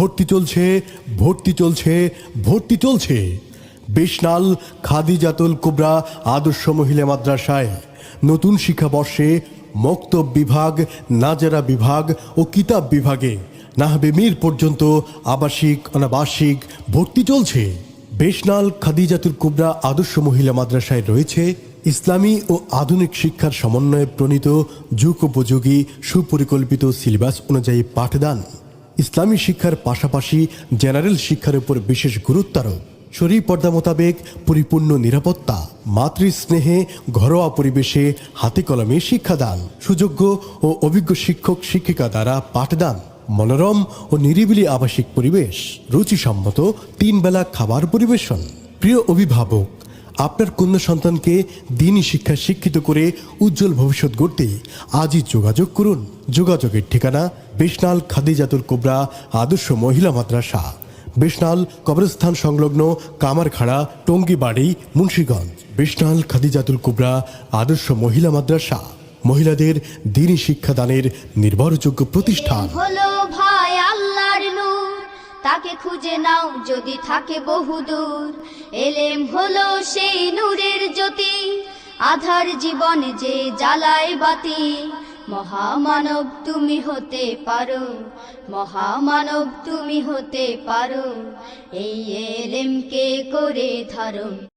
ভর্তি চলছে ভর্তি চলছে ভর্তি চলছে। বেশনাল খাদিজাতুল কুবরা আদর্শ মহিলা মাদ্রাসায় নতুন শিক্ষাবর্ষে মক্তব বিভাগ, নাজারা বিভাগ ও কিতাব বিভাগে নাহবে মির পর্যন্ত আবাসিক, অনাবাসিক ভর্তি চলছে। বেশনাল খাদিজাতুল কুবরা আদর্শ মহিলা মাদ্রাসায় রয়েছে ইসলামী ও আধুনিক শিক্ষার সমন্বয়ে প্রণীত যুগোপযোগী সুপরিকল্পিত সিলেবাস অনুযায়ী পাঠদান। ইসলামী শিক্ষার পাশাপাশি জেনারেল শিক্ষার উপর বিশেষ গুরুত্ব আরোপ। শরী পর্দা মোতাবেক পরিপূর্ণ নিরাপত্তা, মাতৃস্নেহে ঘরোয়া পরিবেশে হাতে কলমে শিক্ষাদান, সুযোগ্য ও অভিজ্ঞ শিক্ষক, শিক্ষিকা দ্বারা পাঠদান, মনোরম ও নিরিবিলি আবাসিক পরিবেশ, রুচিসম্মত তিন বেলা খাবার পরিবেশন। প্রিয় অভিভাবক আপনার কন্যা সন্তানকে দিনই শিক্ষা শিক্ষিত করে উজ্জ্বল ভবিষ্যৎ গড়তে আজই যোগাযোগ করুন। যোগাযোগের ঠিকানা বেশনাল খাদিজাতুল কোবরা, আদর্শ মহিলা মাদ্রাসা। বেশনাল কবরস্থান সংলগ্ন কামারখাড়া, টঙ্গিবাড়ি, মুন্সীগঞ্জ। বেশনাল খাদিজাতুল কুবরা, আদর্শ মহিলা মাদ্রাসা। মহিলাদের দিনই শিক্ষাদানের নির্ভরযোগ্য প্রতিষ্ঠান। তাকে খুঁজে নাও যদি থাকে বহুদূর। এলেম হলো জ্যোতি আধার জীবন যে জ্বালায় বাতি, মহামানব তুমি হতে পারো, মহামানব তুমি হতে পারো, এই এলেমকে করে ধারণ